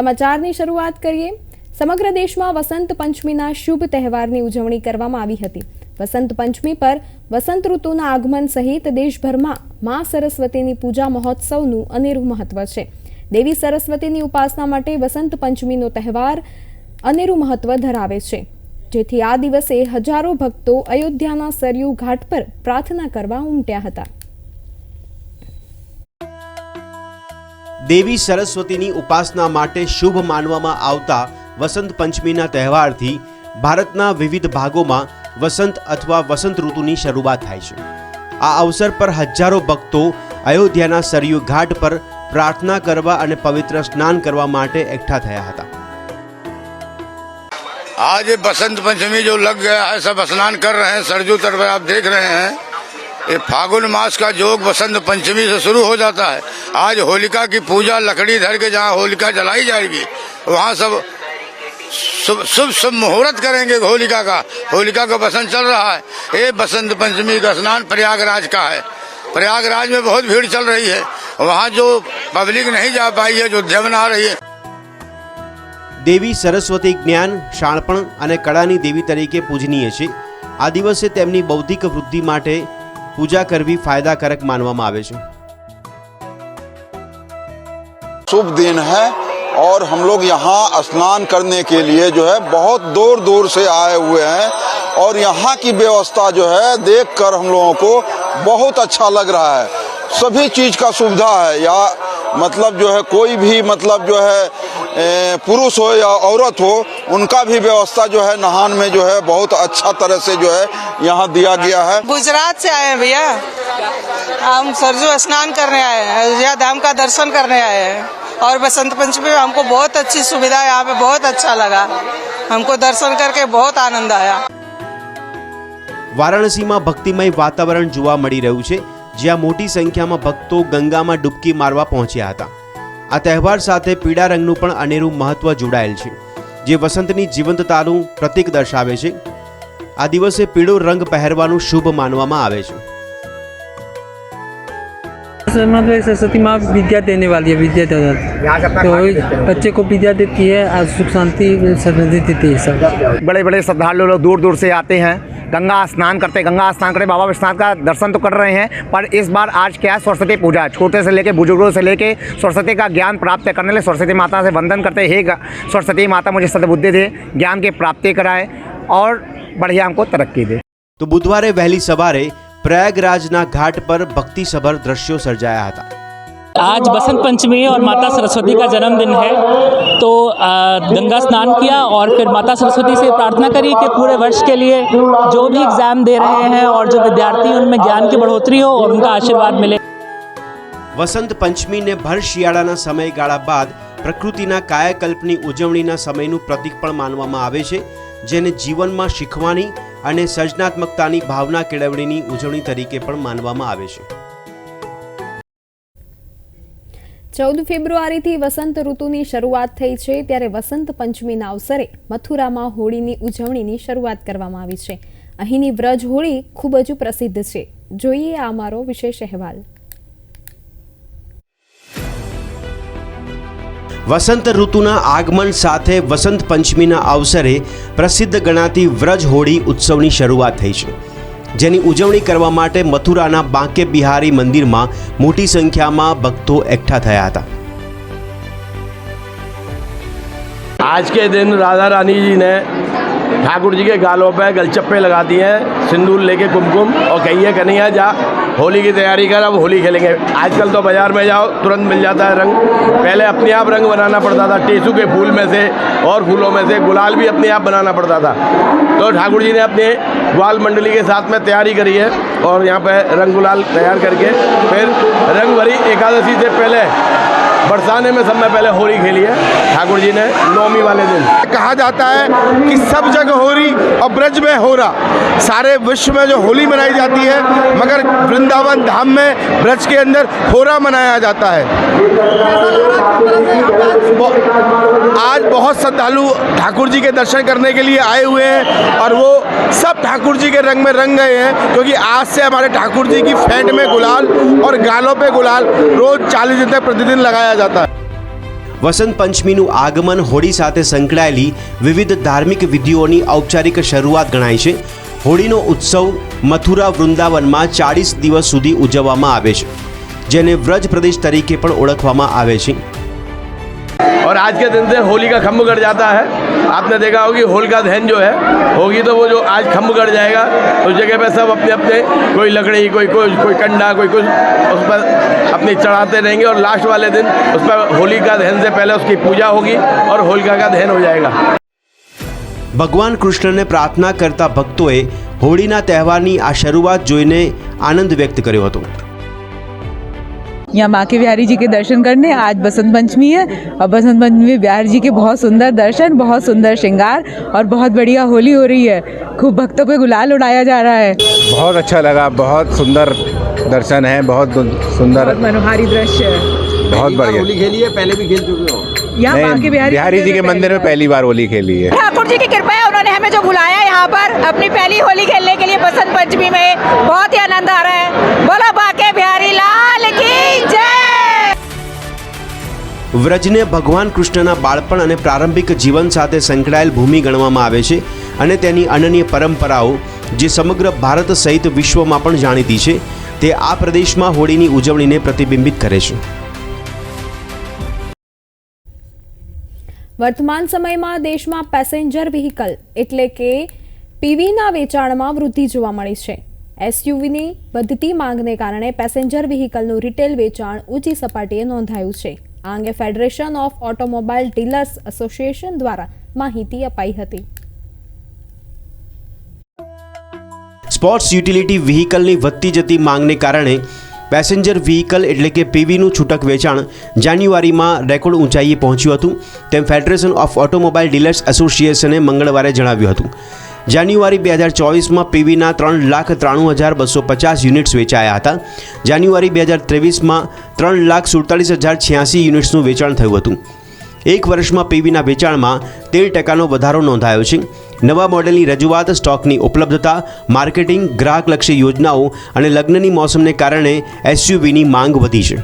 સમાચારની શરૂઆત કરીએ. સમગ્ર દેશમાં વસંત પંચમીના શુભ તહેવારની ઉજવણી કરવામાં આવી હતી. વસંત પંચમી પર વસંત ઋતુના આગમન સહિત દેશભરમાં મા સરસ્વતીની પૂજા મહોત્સવનું અનેરું મહત્વ છે. દેવી સરસ્વતીની ઉપાસના માટે વસંત પંચમીનો તહેવાર અનેરું મહત્વ ધરાવે છે. જેથી આ દિવસે હજારો ભક્તો અયોધ્યાના સરયુ ઘાટ પર પ્રાર્થના કરવા ઉમટ્યા હતા. દેવી સરસ્વતીની ઉપાસના માટે શુભ માનવામાં આવતા વસંત પંચમીના તહેવારથી ભારતના વિવિધ ભાગોમાં વસંત અથવા વસંત ઋતુની શરૂઆત થાય છે આ અવસર પર હજારો ભક્તો અયોધ્યાના સરયુ ઘાટ પર પ્રાર્થના કરવા અને પવિત્ર સ્નાન કરવા માટે એકઠા થયા હતા आज ये बसंत पंचमी जो लग गया है सब स्नान कर रहे हैं सरजू तट पर आप देख रहे हैं ये फागुन मास का जोग बसंत पंचमी से शुरू हो जाता है आज होलिका की पूजा लकड़ी धर के जहाँ होलिका जलाई जाएगी वहाँ सब शुभ शुभ शुभ मुहूर्त करेंगे होलिका का होलिका का बसंत चल रहा है ये बसंत पंचमी का स्नान प्रयागराज का है प्रयागराज में बहुत भीड़ चल रही है वहाँ जो पब्लिक नहीं जा पाई है जो जमन आ रही है દેવી સરસ્વતી જ્ઞાન શાણપણ અને કળાની દેવી તરીકે પૂજનીય છે આ દિવસે તેમની બૌદ્ધિક વૃદ્ધિ માટે પૂજા કરવી ફાયદાકારક માનવામાં આવે છે शुभ दिन है और हम लोग यहाँ स्नान करने के लिए जो है बहुत दूर दूर से आए हुए हैं और यहाँ की व्यवस्था जो है देखकर हम लोगों को बहुत अच्छा लग रहा है सभी चीज का सुविधा है या मतलब जो है कोई भी मतलब जो है ए, पुरुष हो या औरत हो उनका भी व्यवस्था जो है नहान में जो है बहुत अच्छा तरह से जो है यहाँ दिया गया है गुजरात से आए हैं भैया हम सरजू स्नान करने आए हैं अयोध्या धाम का दर्शन करने आए हैं और बसंत पंचमी में हमको बहुत अच्छी सुविधा है यहाँ पे बहुत अच्छा लगा हमको दर्शन करके बहुत आनंद आया વારાણસીમાં ભક્તિમય વાતાવરણ જોવા મળી રહ્યું છે જ્યાં મોટી સંખ્યામાં ભક્તો ગંગામાં ડૂબકી મારવા પહોંચ્યા હતા આ તહેવાર સાથે પીળા રંગનું પણ અનેરું મહત્વ જોડાયેલ છે જે વસંતની જીવંતતાનું પ્રતીક દર્શાવે છે આ દિવસે પીળો રંગ પહેરવાનું શુભ માનવામાં આવે છે सर, मतलब सरस्वती माँ विद्या देने वाली है विद्या दाता तो बच्चे को विद्या देती है आज सुख शांति समृद्धि देती है सब बड़े बड़े श्रद्धालु लोग दूर दूर से आते हैं गंगा स्नान करते गंगा स्नान करते बाबा विश्वनाथ का दर्शन तो कर रहे हैं पर इस बार आज क्या है सरस्वती पूजा है छोटे से लेके बुजुर्गों से लेके सरस्वती का ज्ञान प्राप्त करने लिए सरस्वती माता से वंदन करते हे ग- सरस्वती माता मुझे सदबुद्धि दे ज्ञान की प्राप्ति कराए और बढ़िया हमको तरक्की दे તો બુધવારે વહેલી સવારે પ્રયાગરાજના ઘાટ પર ભક્તિસભર દ્રશ્યો સર્જાયા હતા आज बसंत पंचमी है और माता सरस्वती का जन्मदिन है तो आ, गंगा स्नान किया और फिर माता सरस्वती से प्रार्थना करी कि पूरे वर्ष के लिए जो भी एग्ज़ाम दे रहे हैं और जो विद्यार्थी हैं, उनमें ज्ञान की बढ़ोतरी हो और उनका आशीर्वाद मिले વસંત પંચમીને ભર શિયાળાના સમયગાળા બાદ પ્રકૃતિના કાયાકલ્પની ઉજવણીના સમયનું પ્રતીક પણ માનવામાં આવે છે જેને જીવનમાં શીખવાની અને સર્જનાત્મકતાની ભાવના કેળવણીની ઉજવણી તરીકે પણ માનવામાં આવે છે ચૌદ ફેબ્રુઆરીથી વસંત ઋતુની શરૂઆત થઈ છે. ત્યારે વસંત પંચમીના અવસરે મથુરામાં હોળીની ઉજવણીની શરૂઆત કરવામાં આવી છે. અહીંની વ્રજ હોળી ખૂબ જ પ્રસિદ્ધ છે. જોઈએ આ અમારો વિશેષ અહેવાલ. વસંત ઋતુના આગમન સાથે વસંત પંચમીના અવસરે પ્રસિદ્ધ ગણાતી વ્રજ હોળી ઉત્સવની શરૂઆત થઈ છે. જેની ઉજવણી કરવા માટે મથુરાના બાંકે બિહારી મંદિરમાં મોટી સંખ્યામાં ભક્તો એકઠા થયા હતા आज के दिन राधा रानी जी ने ठाकुर जी के गालों पे गलचप्पे लगा दिए हैं सिंदूर लेके कुमकुम और कहिए कन्हैया जा होली की तैयारी कर, अब होली खेलेंगे। आजकल तो बाज़ार में जाओ, तुरंत मिल जाता है रंग। पहले अपने आप रंग बनाना पड़ता था, टेसू के फूल में से और फूलों में से, गुलाल भी अपने आप बनाना पड़ता था। तो ठाकुर जी ने अपने ग्वाल मंडली के साथ में तैयारी करी है और यहाँ पर रंग गुलाल तैयार करके फिर रंग भरी एकादशी से पहले बरसाने में सब पहले होली खेली है, ठाकुर जी ने नौमी वाले दिन। कहा जाता है कि सब जगह होली और ब्रज में हो रहा सारे विश्व में जो होली मनाई जाती है, मगर वृंदावन धाम में ब्रज के अंदर होरा मनाया जाता है। आज बहुत श्रद्धालु ठाकुर जी के दर्शन करने के लिए आए हुए हैं और वो सब ठाकुर जी के रंग में रंग गए हैं, क्योंकि आज से हमारे ठाकुर जी की फेंट में गुलाल और गालों पे गुलाल रोज चालीस दिन तक प्रतिदिन लगाया जाता है વસંત પંચમીનું આગમન હોળી સાથે સંકળાયેલી વિવિધ ધાર્મિક વિધિઓની ઔપચારિક શરૂઆત ગણાય છે હોળીનો ઉત્સવ મથુરા વૃંદાવનમાં ચાળીસ દિવસ સુધી ઉજવવામાં આવે છે જેને વ્રજ પ્રદેશ તરીકે પણ ઓળખવામાં આવે છે और आज के दिन से होली का खम्भ गड़ जाता है आपने देखा होगी होलिका दहन जो है होगी तो वो जो आज खम्भ गड़ जाएगा उस जगह पे सब अपने अपने कोई लकड़ी कोई कुछ कोई कंडा कोई कुछ उस पर अपनी चढ़ाते रहेंगे और लास्ट वाले दिन उस पर होलिका दहन से पहले उसकी पूजा होगी और होलिका का दहन हो जाएगा ભગવાન કૃષ્ણને પ્રાર્થના કરતા ભક્તોએ હોળીના તહેવારની આ શરૂઆત જોઈને આનંદ વ્યક્ત કર્યો હતો यहाँ माँ के बिहारी जी के दर्शन करने। आज बसंत पंचमी है और बसंत पंचमी में बिहारी जी के बहुत सुंदर दर्शन बहुत सुंदर श्रृंगार और बहुत बढ़िया होली हो रही है। खूब भक्तों पे गुलाल उड़ाया जा रहा है। बहुत अच्छा लगा बहुत सुंदर दर्शन है बहुत सुंदर मनोहारी दृश्य है। बहुत बढ़िया। होली खेली है पहले भी खेल चुके हो? यहाँ माँ के नहीं, बिहारी बिहारी जी के मंदिर में पहली बार होली खेली है ठाकुर जी की कृपा है उन्होंने हमें जो बुलाया यहाँ पर अपनी पहली होली खेलने के लिए बसंत पंचमी में बहुत ही आनंद आ रहा है बोलो बाके बिहारी लाल की जय વ્રજને ભગવાન કૃષ્ણના બાળપણ અને પ્રારંભિક જીવન સાથે સંકળાયેલ ભૂમિ ગણવામાં આવે છે અને તેની અનન્ય પરંપરાઓ જે સમગ્ર ભારત સહિત વિશ્વમાં પણ જાણીતી છે તે આ પ્રદેશમાં હોળીની ઉજવણીને પ્રતિબિંબિત કરે છે વર્તમાન સમયમાં દેશમાં પેસેન્જર વ્હીકલ એટલે કે પીવીના વેચાણમાં વૃદ્ધિ જોવા મળી છે. એસયુવીની વધતી માંગને કારણે પેસેન્જર વ્હીકલનું રિટેલ વેચાણ ઊંચી સપાટીએ નોંધાયું છે. આ અંગે federation of automobile dealers association દ્વારા માહિતી અપાઈ હતી. સ્પોર્ટ્સ યુટિલિટી વ્હીકલની વધતી જતી માંગને કારણે પેસેન્જર વ્હીકલ એટલે કે પીવીનું છૂટક વેચાણ જાન્યુઆરીમાં રેકોર્ડ ઊંચાઈએ પહોંચ્યું હતું, તેમ ફેડરેશન ઓફ ઓટોમોબાઈલ ડીલર્સ એસોસિએશને મંગળવારે જણાવ્યું હતું. જાન્યુઆરી બે હજાર ચોવીસમાં પીવીના ત્રણ લાખ ત્રાણું હજાર બસો પચાસ યુનિટ્સ વેચાયા હતા. જાન્યુઆરી બે હજાર ત્રેવીસમાં ત્રણ લાખ સુડતાલીસ હજાર છ્યાસી યુનિટ્સનું વેચાણ થયું હતું. એક વર્ષમાં પીવીના વેચાણમાં તેર ટકાનો વધારો નોંધાયો છે. નવા મોડેલની રજૂઆત સ્ટોકની ઉપલબ્ધતા માર્કેટિંગ ગ્રાહકલક્ષી યોજનાઓ અને લગ્નની મોસમને કારણે એસયુવીની માંગ વધી છે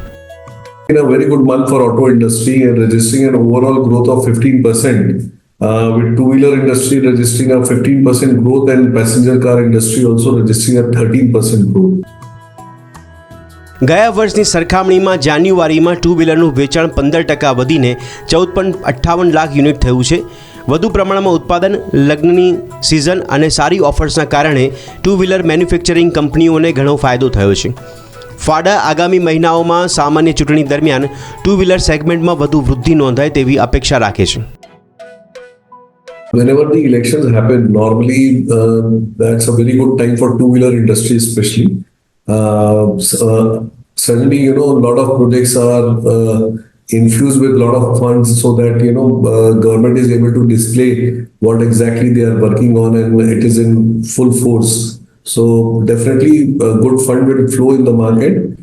in a very good month for auto industry and registering an overall growth of 15% uh, with two-wheeler industry registering a 15% growth and passenger car industry also registering a 13% growth. ગયા વર્ષની સરખામણીમાં જાન્યુઆરીમાં ટુ વ્હીલરનું વેચાણ પંદર ટકા વધીને ચૌદ પોઈન્ટ અઠ્ઠાવન લાખ યુનિટ થયું છે વધુ પ્રમાણમાં ઉત્પાદન લગ્નની સિઝન અને સારી ઓફર્સના કારણે ટુ વ્હીલર મેન્યુફેક્ચરિંગ કંપનીઓને ઘણો ફાયદો થયો છે ફાડા આગામી મહિનાઓમાં સામાન્ય ચૂંટણી દરમિયાન ટુ વ્હીલર સેગમેન્ટમાં વધુ વૃદ્ધિ નોંધાય તેવી અપેક્ષા રાખે છે Whenever the elections happen, normally uh, that's a very good time for two-wheeler industry, especially. Uh, s- uh, suddenly, you know, a lot of projects are uh, infused with a lot of funds, so that you know, uh, government is able to display what exactly they are working on, and it is in full force. So definitely, a good fund will flow in the market.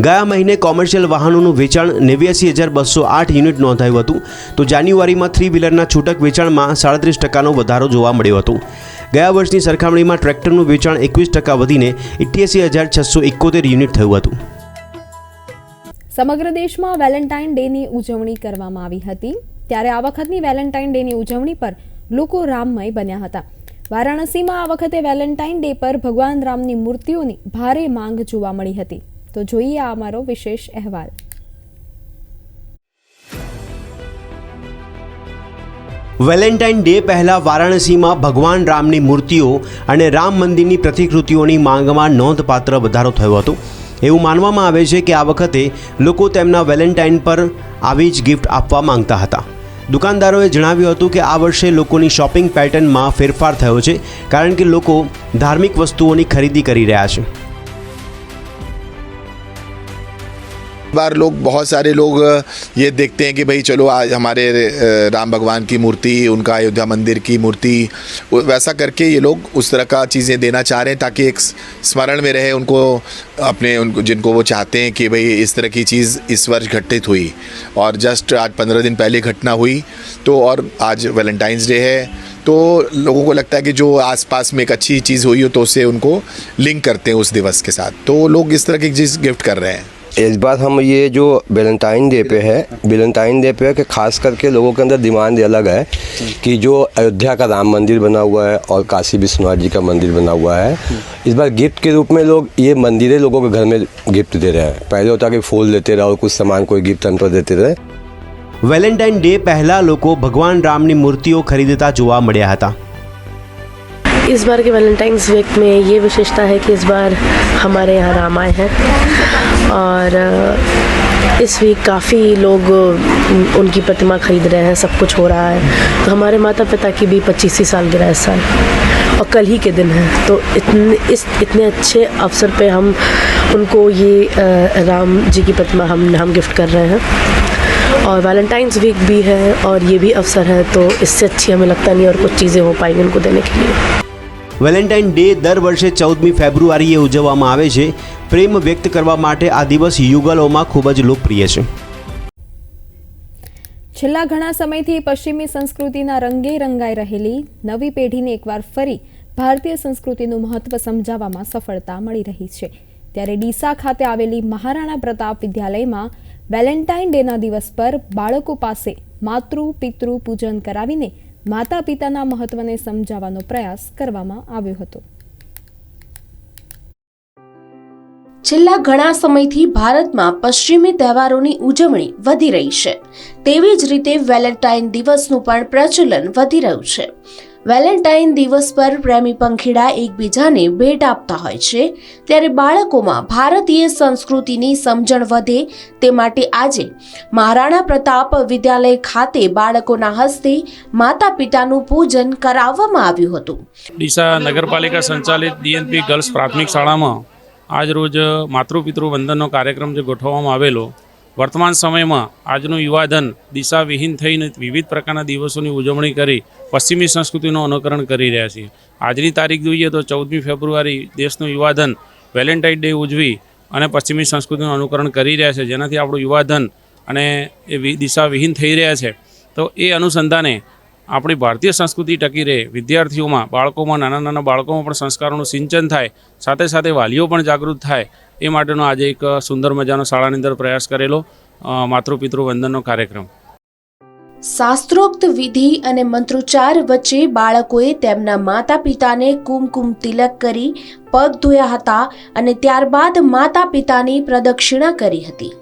ગયા મહિને commercial વાહનોનું વેચાણ નેવ્યાસી હજાર બસો આઠ unit નોંધાયું હતું તો જાન્યુઆરીમાં થ્રી વ્હીલરના છૂટક વેચાણમાં સાડત્રીસ ટકાનો વધારો જોવા મળ્યો હતો ગયા વર્ષની સરખામણીમાં ટ્રેક્ટરનું વેચાણ એકવીસ ટકા વધીને ઇઠ્યાસી હજાર છસો એકોતેર યુનિટ થયું હતું. સમગ્ર દેશમાં વેલેન્ટાઇન ડેની ઉજવણી કરવામાં આવી હતી. ત્યારે આ વખતની વેલેન્ટાઇન ડેની ઉજવણી પર લોકો રામમય બન્યા હતા. વારાણસીમાં આ વખતે વેલેન્ટાઇન ડે પર ભગવાન રામની મૂર્તિઓની ભારે માંગ જોવા મળી હતી. તો જોઈએ અમારો વિશેષ અહેવાલ. વેલેન્ટાઇન ડે પહેલાં વારાણસીમાં ભગવાન રામની મૂર્તિઓ અને રામ મંદિરની પ્રતિકૃતિઓની માંગમાં નોંધપાત્ર વધારો થયો હતો. એવું માનવામાં આવે છે કે આ વખતે લોકો તેમના વેલેન્ટાઇન પર આવી જ ગિફ્ટ આપવા માંગતા હતા. દુકાનદારોએ જણાવ્યું હતું કે આ વર્ષે લોકોની શોપિંગ પેટર્નમાં ફેરફાર થયો છે, કારણ કે લોકો ધાર્મિક વસ્તુઓની ખરીદી કરી રહ્યા છે. बार लोग, बहुत सारे लोग ये देखते हैं कि भाई चलो आज हमारे राम भगवान की मूर्ति, उनका अयोध्या मंदिर की मूर्ति वैसा करके ये लोग उस तरह का चीज़ें देना चाह रहे हैं ताकि एक स्मरण में रहे उनको, अपने उनको जिनको वो चाहते हैं कि भाई इस तरह की चीज़ इस वर्ष घटित हुई। और जस्ट आज पंद्रह दिन पहले घटना हुई तो और आज वैलेंटाइंस डे है तो लोगों को लगता है कि जो आसपास में एक अच्छी चीज़ हुई हो तो उससे उनको लिंक करते हैं उस दिवस के साथ। तो लोग इस तरह की चीज़ गिफ्ट कर रहे हैं। इस बार हम ये जो वैलेंटाइन डे पे है वैलेंटाइन डे पे है कि खास करके लोगों के अंदर डिमांड अलग है कि जो अयोध्या का राम मंदिर बना हुआ है और काशी विश्वनाथ जी का मंदिर बना हुआ है इस बार गिफ्ट के रूप में लोग ये मंदिरें लोगों के घर में गिफ्ट दे रहे हैं पहले होता कि फूल देते रहे और कुछ सामान कोई गिफ्ट अंतर देते रहे વેલેન્ટાઇન ડે પહેલા લોકો ભગવાન રામની મૂર્તિઓ ખરીદતા જોવા મળ્યા હતા इस बार के वैलेंटाइंस वीक में ये विशेषता है कि इस बार हमारे यहाँ राम आए हैं और इस वीक काफ़ी लोग उनकी प्रतिमा खरीद रहे हैं, सब कुछ हो रहा है। तो हमारे माता पिता की भी पच्चीसवीं सालगिरह इस साल। और कल ही के दिन है। तो इतने, इस, इतने अच्छे अवसर पे हम, उनको ये राम जी की प्रतिमा हम हम गिफ्ट कर रहे हैं। और वैलेंटाइंस वीक भी है और ये भी अवसर है तो इससे अच्छी हमें लगता नहीं और कुछ चीज़ें हो पाएँगी उनको देने के लिए। વેલેન્ટાઇન ડે દર વર્ષે ચૌદમી ફેબ્રુઆરીએ ઉજવવામાં આવે છે. પ્રેમ વ્યક્ત કરવા માટે આ દિવસ યુગલોમાં ખૂબ જ લોકપ્રિય છે. છેલ્લા ઘણા સમયથી પશ્ચિમી સંસ્કૃતિના રંગે રંગાઈ રહેલી નવી પેઢીને એકવાર ફરી ભારતીય સંસ્કૃતિનું મહત્વ સમજાવવામાં સફળતા મળી રહી છે. ત્યારે ડીસા ખાતે આવેલી મહારાણા પ્રતાપ વિદ્યાલયમાં વેલેન્ટાઇન ડેના દિવસ પર બાળકો પાસે માતૃ પિતૃ પૂજન કરાવીને માતા પિતાના મહત્વને સમજાવવાનો પ્રયાસ કરવામાં આવ્યો હતો. છેલ્લા ઘણા સમયથી ભારતમાં પશ્ચિમી તહેવારોની ઉજવણી વધી રહી છે. તેવી જ રીતે વેલેન્ટાઇન દિવસનું પણ પ્રચલન વધી રહ્યું છે. વેલેન્ટાઇન દિવસ પર પ્રેમી પંખીડા એકબીજાને ભેટ આપતા હોય છે, ત્યારે બાળકોમાં ભારતીય સંસ્કૃતિની સમજણ વધે તે માટે આજે મહારાણા પ્રતાપ વિદ્યાલય ખાતે બાળકોના હસ્તે માતા પિતાનું પૂજન કરાવવામાં આવ્યું હતું. ડીસા નગરપાલિકા સંચાલિત ડીએનપી ગર્લ્સ પ્રાથમિક શાળામાં આજ રોજ માતૃપિતૃ વંદનનો કાર્યક્રમ જે ગોઠવવામાં આવેલો વર્તમાન સમયમાં આજનું યુવાધન દિશાવિહીન થઈને વિવિધ પ્રકારના દિવસોની ઉજવણી કરી પશ્ચિમી સંસ્કૃતિનું અનુકરણ કરી રહ્યા છે આજની તારીખ જોઈએ તો ચૌદમી ફેબ્રુઆરી દેશનું યુવાધન વેલેન્ટાઇન ડે ઉજવી અને પશ્ચિમી સંસ્કૃતિનું અનુકરણ કરી રહ્યા છે. જેનાથી આપણું યુવાધન અને એ દિશાવિહીન થઈ રહ્યા છે. તો એ અનુસંધાને આપણી ભારતીય સંસ્કૃતિ ટકી રહે. વિદ્યાર્થીઓમાં, બાળકોમાં નાના નાના બાળકોમાં પણ સંસ્કારોનું સિંચન થાય. સાથે સાથે વાલીઓ પણ જાગૃત થાય. એ માટેનો આજે એક સુંદર મજાનો શાળાની અંદર પ્રયાસ કરેલો માતૃપિતૃ વંદનનો કાર્યક્રમ. શાસ્ત્રોક્ત વિધિ અને મંત્રોચ્ચાર વચ્ચે બાળકોએ તેમના માતા પિતાને કુમકુમ તિલક કરી, પગ ધોયા હતા અને ત્યારબાદ માતા પિતાની પ્રદક્ષિણા કરી હતી.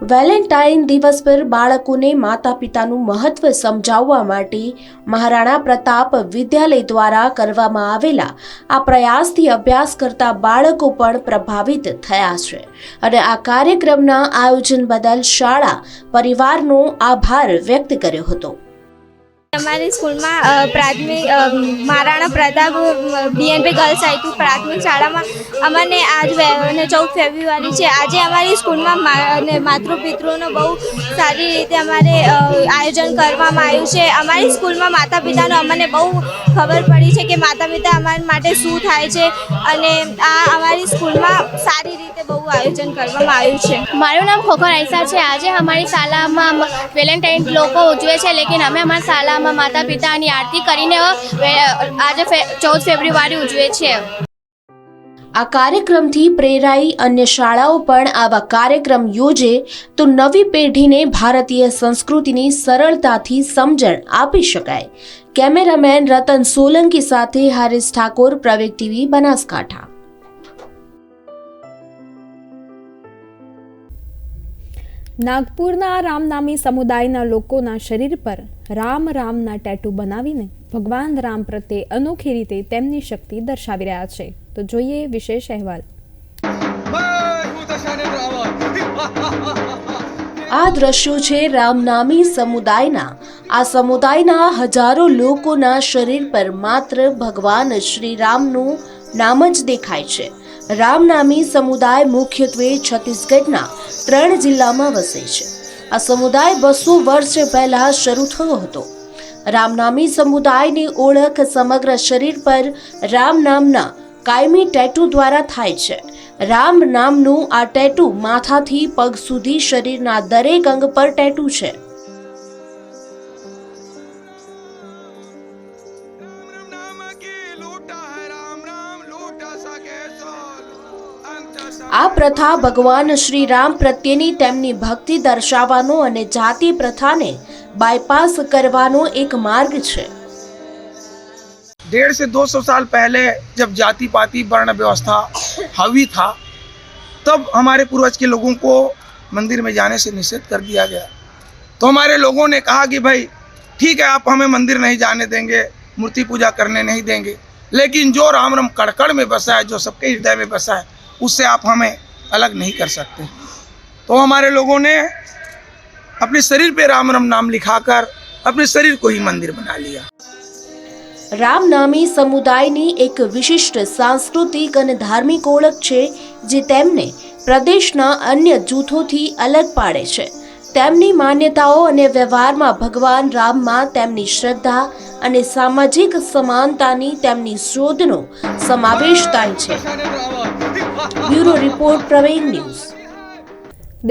વેલેન્ટાઇન દિવસ પર બાળકોને માતા પિતાનું મહત્વ સમજાવવા માટે મહારાણા પ્રતાપ વિદ્યાલય દ્વારા કરવામાં આવેલા આ પ્રયાસથી અભ્યાસ કરતા બાળકો પણ પ્રભાવિત થયા છે અને આ કાર્યક્રમના આયોજન બદલ શાળા પરિવારનો આભાર વ્યક્ત કર્યો હતો. અમારી સ્કૂલમાં પ્રાથમિક Maharana Pratap BNP girls high school પ્રાથમિક શાળામાં અમને આજ અને ચૌદ ફેબ્રુઆરી છે. આજે અમારી સ્કૂલમાં માતૃપિતૃનું બહુ સારી રીતે અમારે આયોજન કરવામાં આવ્યું છે. અમારી સ્કૂલમાં માતા પિતાનો અમને બહુ ખબર પડી છે કે માતા પિતા અમારા માટે શું થાય છે અને આ અમારી સ્કૂલમાં સારી રીતે બહુ આયોજન કરવામાં આવ્યું છે. મારું નામ ખોખર આઈસા છે. આજે અમારી શાળામાં વેલેન્ટાઇન લોકો ઉજવે છે, લેકિન અમે અમારી શાળામાં માતા પિતાની આરતી કરીને આજે ચૌદ ફેબ્રુઆરી ઉજવે છે. આ કાર્યક્રમથી પ્રેરાઈ અન્ય શાળાઓ પણ આવા કાર્યક્રમ યોજે તો નવી પેઢીને ભારતીય સંસ્કૃતિની સરળતાથી સમજણ આપી શકાય. કેમેરામેન રતન સોલંકી સાથે હારિસ ઠાકોર, પ્રવેગ ટીવી, બનાસકાંઠા. નાગપુરના રામનામી સમુદાયના લોકોના શરીર પર રામ રામના ટેટુ બનાવીને ભગવાન રામ પ્રત્યે અનોખી રીતે તેમની શક્તિ દર્શાવી રહ્યા છે. તો જોઈએ વિશેષ અહેવાલ. આ દ્રશ્યો છે રામનામી સમુદાયના. આ સમુદાયના હજારો લોકોના શરીર પર માત્ર ભગવાન શ્રી રામનું નામ જ દેખાય છે. રામનામી સમુદાય મુખ્યત્વે છત્તીસગઢના ત્રણ જિલ્લામાં વસે છે. આ સમુદાય બસો વર્ષ પહેલા શરૂ થયો હતો. રામનામી સમુદાયની ઓળખ સમગ્ર શરીર પર રામ નામના કાયમી ટેટુ દ્વારા થાય છે. રામ નામનું આ ટેટુ માથાથી પગ સુધી શરીરના દરેક અંગ પર ટેટુ છે. આ પ્રથા ભગવાન શ્રી રામ પ્રત્યેની તેમની ભક્તિ દર્શાવવાનો અને જાતિ પ્રથાને બાયપાસ કરવાનો એક માર્ગ છે डेढ़ से 200 साल पहले जब जाति पाति वर्ण व्यवस्था हावी था तब हमारे पूर्वज के लोगों को मंदिर में जाने से निषेध कर दिया गया तो हमारे लोगों ने कहा कि भाई ठीक है आप हमें मंदिर नहीं जाने देंगे मूर्ति पूजा करने नहीं देंगे लेकिन जो राम राम कड़कड़ में बसा है जो सबके हृदय में बसा है उससे आप हमें अलग नहीं कर सकते तो हमारे लोगों ने अपने शरीर पे राम राम नाम लिखाकर अपने शरीर को ही मंदिर बना लिया રામનામી સમુદાયની એક વિશિષ્ટ સાંસ્કૃતિક અને ધાર્મિક ઓળખ છે જે તેમને પ્રદેશના અન્ય જૂથોથી અલગ પાડે છે તેમની માન્યતાઓ અને વ્યવહારમાં ભગવાન રામમાં તેમની શ્રદ્ધા અને સામાજિક સમાનતાની તેમની શોધનો સમાવેશ થાય છે. Bureau report Praveen news.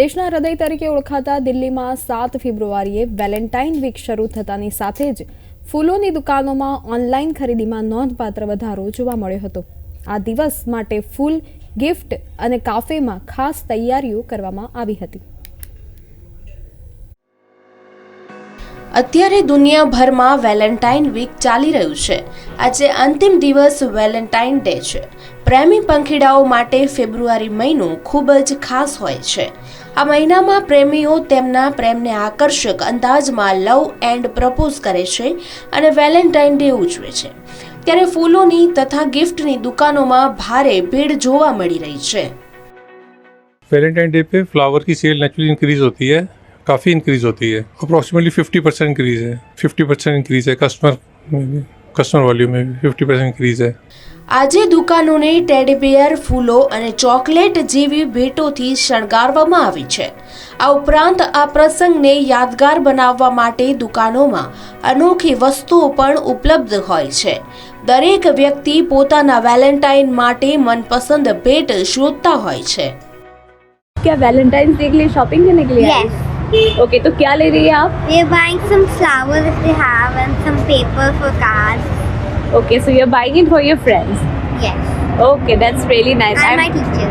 દેશના હૃદય તરીકે ઓળખાતા દિલ્હીમાં સાત ફેબ્રુઆરીએ વેલેન્ટાઇન વીક શરૂ થતાની સાથે જ ફૂલોની દુકાનોમાં ઓનલાઈન ખરીદીમાં નોંધપાત્ર વધારો જોવા મળ્યો હતો. આ દિવસ માટે ફૂલ, ગિફ્ટ અને કાફેમાં ખાસ તૈયારીઓ કરવામાં આવી હતી. અત્યારે દુનિયાભરમાં વેલેન્ટાઇન વીક ચાલી રહ્યું છે આજે અંતિમ દિવસ વેલેન્ટાઇન ડે છે પ્રેમી પંખીડાઓ માટે ફેબ્રુઆરી મહિનો ખૂબ જ ખાસ હોય છે આ મહિનામાં પ્રેમીઓ તેમના પ્રેમને આકર્ષક અંદાજમાં લવ એન્ડ પ્રપોઝ કરે છે અને વેલેન્ટાઇન ડે ઉજવે છે ત્યારે ફૂલોની તથા ગિફ્ટની દુકાનોમાં ભારે ભીડ જોવા મળી રહી છે वैलेंटाइन डे पे फ्लावर की सेल नेचुरली इंक्रीज होती है काफ़ी इंक्रीज होती है अप्रॉक्सीमेटली फिफ्टी परसेंट इंक्रीज है फिफ्टी परसेंट इंक्रीज है कस्टमर कस्टमर वॉल्यूम में भी फिफ्टी परसेंट इंक्रीज है આજે દુકાનોને ટેડીબિયર ફૂલો અને ચોકલેટ જેવી ભેટોથી શણગારવામાં આવી છે આ ઉપરાંત આ પ્રસંગને યાદગાર બનાવવા માટે દુકાનોમાં અનોખી વસ્તુઓ પણ ઉપલબ્ધ હોય છે દરેક વ્યક્તિ પોતાના વેલેન્ટાઇન માટે મનપસંદ ભેટ શોધતા હોય છે क्या वैलेंटाइंस डे के लिए शॉपिंग करने के लिए Yes. ओके तो क्या ले रही है आप We're buying some flowers if they have and some paper for cards. Okay so you are buying it for your friends Yes. Okay that's really nice And my teacher.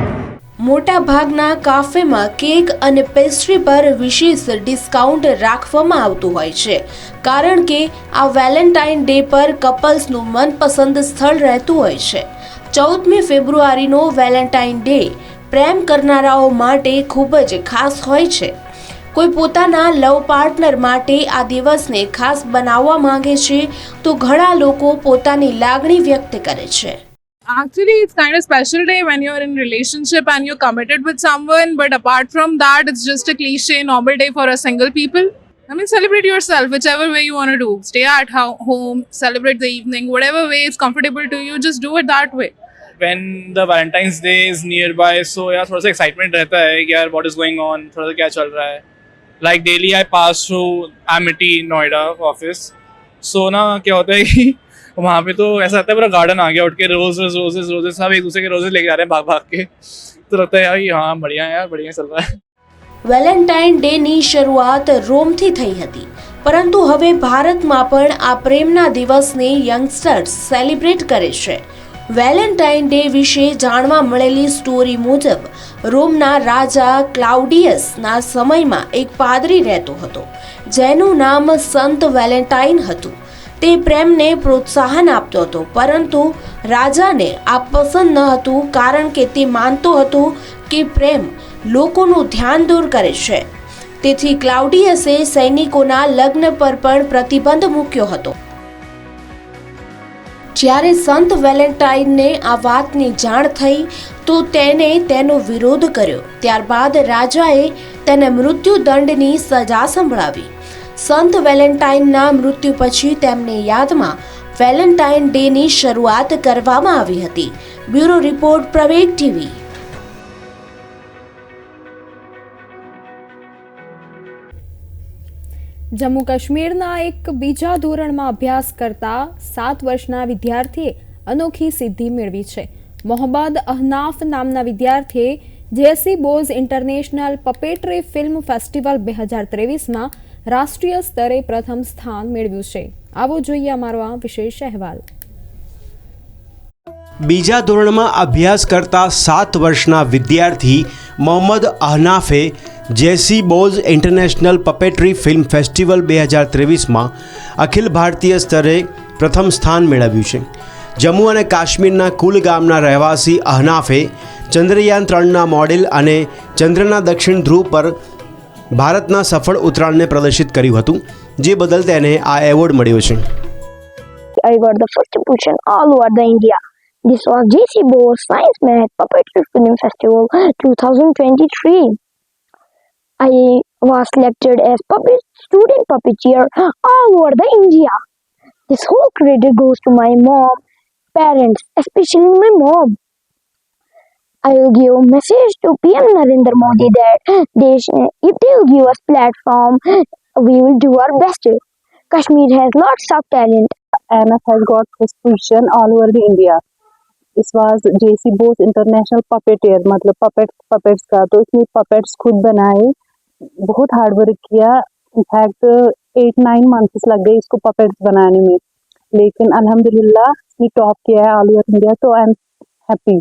મોટા ભાગના કાફેમાં cake અને pastry પર વિશેષ discount રાખવામાં આવતું હોય છે કારણ કે આ વેલેન્ટાઇન ડે પર કપલ્સનું મનપસંદ સ્થળ રહેતું હોય છે ચૌદમી ફેબ્રુઆરીનો વેલેન્ટાઇન ડે પ્રેમ કરનારાઓ માટે ખૂબ જ ખાસ હોય છે કોઈ પોતાના લવ પાર્ટનર માટે આ દિવસને ખાસ બનાવવા માંગે છે તો ઘણા લોકો પોતાની લાગણી વ્યક્ત કરે છે Actually, it's kind of special day when you're in relationship and you're committed with someone. But apart from that, it's just a cliche normal day for a single people. I mean, celebrate yourself whichever way you want to do. Stay at ho- home, celebrate the evening, whatever way is comfortable to you. Just do it that way. when the Valentine's Day is nearby, so यार थोड़ा सा excitement रहता है कि यार what is going on थोड़ा सा क्या चल रहा है like daily I pass through Amity Noida office so ना क्या होता है कि वहाँ पे तो ऐसा लगता है पूरा गार्डन आ गया उठ के रोजेस रोजेस रोजेस सब एक दूसरे के रोजेस लेके जा रहे हैं भाग भाग के तो लगता है यार ये हाँ बढ़िया है यार बढ़िया चल रहा है વેલેન્ટાઇન ડેની શરૂઆત રોમથી થઈ હતી પરંતુ હવે ભારતમાં પણ આ પ્રેમના દિવસને યંગસ્ટર્સ સેલિબ્રેટ કરે છે વેલેન્ટાઇન ડે વિશે જાણવા મળેલી સ્ટોરી મુજબ, રોમના રાજા ક્લાઉડિયસના સમયમાં એક પાદરી રહેતો હતો, જેનું નામ સંત વેલેન્ટાઇન હતું. તે પ્રેમને પ્રોત્સાહન આપતો હતો, પરંતુ રાજાને આ પસંદ ન હતું કારણ કે તે માનતો હતો કે પ્રેમ લોકોનું ધ્યાન દૂર કરે છે. તેથી ક્લાઉડિયસે સૈનિકોના લગ્ન પર પણ પ્રતિબંધ મૂક્યો હતો. જ્યારે સંત વેલેન્ટાઇનને આ વાતની જાણ થઈ, તો તેને તેનો વિરોધ કર્યો. ત્યારબાદ રાજાએ તેને મૃત્યુદંડની સજા સંભળાવી. સંત વેલેન્ટાઇનના મૃત્યુ પછી તેમની યાદમાં વેલેન્ટાઇન ડેની શરૂઆત કરવામાં આવી હતી. Bureau report Praveg TV. Jammu કાશ્મીરના એક બીજા ધોરણમાં અભ્યાસ કરતા સાત વર્ષના વિદ્યાર્થીએ અનોખી સિદ્ધિ મેળવી છે. મોહમ્મદ અહનાફ નામના વિદ્યાર્થીએ J C Bose international puppetry film festival બે હજાર ત્રેવીસમાં રાષ્ટ્રીય સ્તરે પ્રથમ સ્થાન મેળવ્યું છે. આવો જોઈએ અમારો આ વિશેષ અહેવાલ. બીજા ધોરણમાં અભ્યાસ કરતા સાત વર્ષના વિદ્યાર્થી Mohammad અહનાફે J C Bose international puppetry film festival બે હજાર ત્રેવીસમાં અખિલ ભારતીય સ્તરે પ્રથમ સ્થાન મેળવ્યું છે જમ્મુ અને કાશ્મીરના કુલગામના રહેવાસી અહનાફે ચંદ્રયાન ત્રણના મોડેલ અને ચંદ્રના દક્ષિણ ધ્રુવ પર ભારતના સફળ ઉતરાણને પ્રદર્શિત કર્યું હતું, જે બદલ તેને આ એવોર્ડ મળ્યો છે I got the first position all over the India. This was JC Bose Science Math Puppetry Film Festival 2023. I was selected as puppet student puppeteer all over the India. This whole credit goes to my mom, parents, especially my mom. I will give message to PM Narendra Modi that they sh- if they will give us platform, we will do our best. Kashmir has lots of talent. AMF has got first position all over the India. इस was J C Bose international puppeteer मतलब puppet puppets का तो इसमें puppets खुद बनाए बहुत hard work किया in fact eight nine months लग गए इसको पपेट्स बनाने में लेकिन अल्हम्दुलिल्लाह इसने टॉप किया है ऑल ओवर इंडिया तो आई एम हैप्पी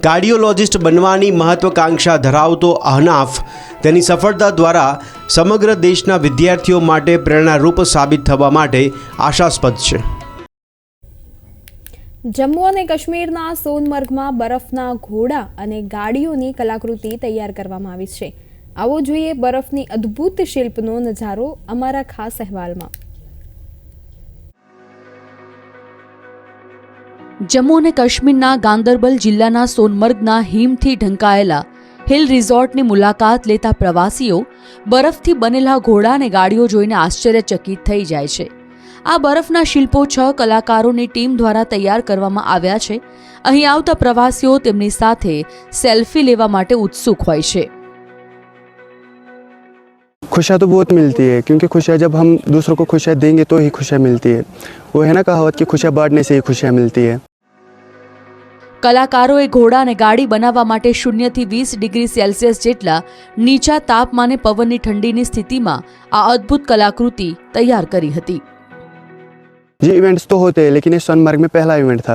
કાર્ડિયોલોજિસ્ટ બનવાની મહત્વકાંક્ષા ધરાવતો અહનાફ તેની સફળતા દ્વારા સમગ્ર દેશના વિદ્યાર્થીઓ માટે પ્રેરણારૂપ સાબિત થવા માટે આશાસ્પદ છે જમ્મુ અને કાશ્મીરના સોનમર્ગમાં બરફના ઘોડા અને ગાડીઓની કલાકૃતિ તૈયાર કરવામાં આવી છે આવો જોઈએ બરફની અદ્ભુત શિલ્પનો નજારો અમારા ખાસ અહેવાલમાં. જમ્મુ અને કાશ્મીરના ગાંદરબલ જિલ્લાના સોનમર્ગના હિમથી ઢંકાયેલા હિલ રિઝોર્ટની મુલાકાત લેતા પ્રવાસીઓ બરફથી બનેલા ઘોડા અને ગાડીઓ જોઈને આશ્ચર્યચકિત થઈ જાય છે. આ બરફના શિલ્પો છ કલાકારોની ટીમ દ્વારા તૈયાર કરવામાં આવ્યા છે. અહીં આવતા પ્રવાસીઓ તેમની સાથે સેલ્ફી લેવા માટે ઉત્સુક હોય છે. खुशियाँ तो बहुत मिलती है क्योंकि खुशियाँ जब हम दूसरों को खुशियाँ देंगे तो ही खुशियाँ मिलती है वो है ना कहावत कि खुशियाँ बांटने से ही खुशियाँ मिलती है કલાકારોએ ઘોડા અને ગાડી બનાવવા માટે શૂન્યથી વીસ ડિગ્રી સેલ્સિયસ જેટલા નીચા તાપમાને પવનની ઠંડીની સ્થિતિમાં આ અદ્ભુત કલાકૃતિ તૈયાર કરી હતી जी इवेंट्स तो होते हैं लेकिन ये सोनमर्ग में पहला इवेंट था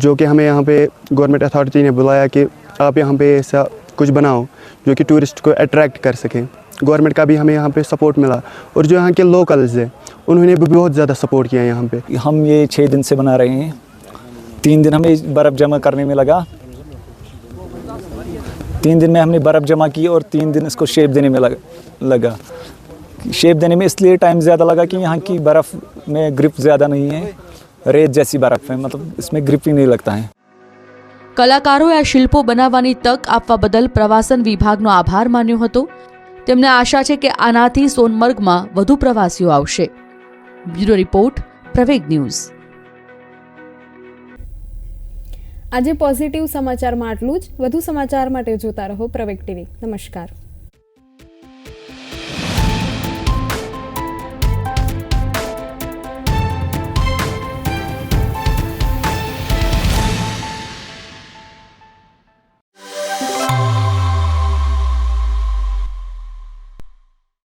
जो कि हमें यहाँ पे गवर्नमेंट अथॉरिटी ने बुलाया कि आप यहाँ पे ऐसा कुछ बनाओ जो कि टूरिस्ट को अट्रैक्ट कर सके गवर्नमेंट का भी हमें यहाँ पे सपोर्ट मिला और जो यहाँ के लोकल्स हैं उन्होंने भी बहुत ज़्यादा सपोर्ट किया यहाँ पे हम ये छः दिन से बना रहे हैं तीन दिन हमें बर्फ़ जमा करने में लगा तीन दिन में हमने बर्फ़ जमा की और तीन दिन इसको शेप देने में लगा लगा शेप देने में इसलिए टाइम ज़्यादा लगा कि यहाँ की बर्फ़ में ग्रिप ज़्यादा नहीं है रेत जैसी बर्फ़ है मतलब इसमें ग्रिप ही नहीं लगता है કલાકારોએ આ શિલ્પો બનાવવાની તક આપવા બદલ પ્રવાસન વિભાગનો આભાર માન્યો હતો તેમને આશા છે કે આનાથી સોનમર્ગમાં વધુ પ્રવાસીઓ આવશે. Bureau report, Praveg news. આજે પોઝિટિવ સમાચારમાં આટલું જ. વધુ સમાચાર માટે જોતા રહો પ્રવેગ ટીવી. નમસ્કાર.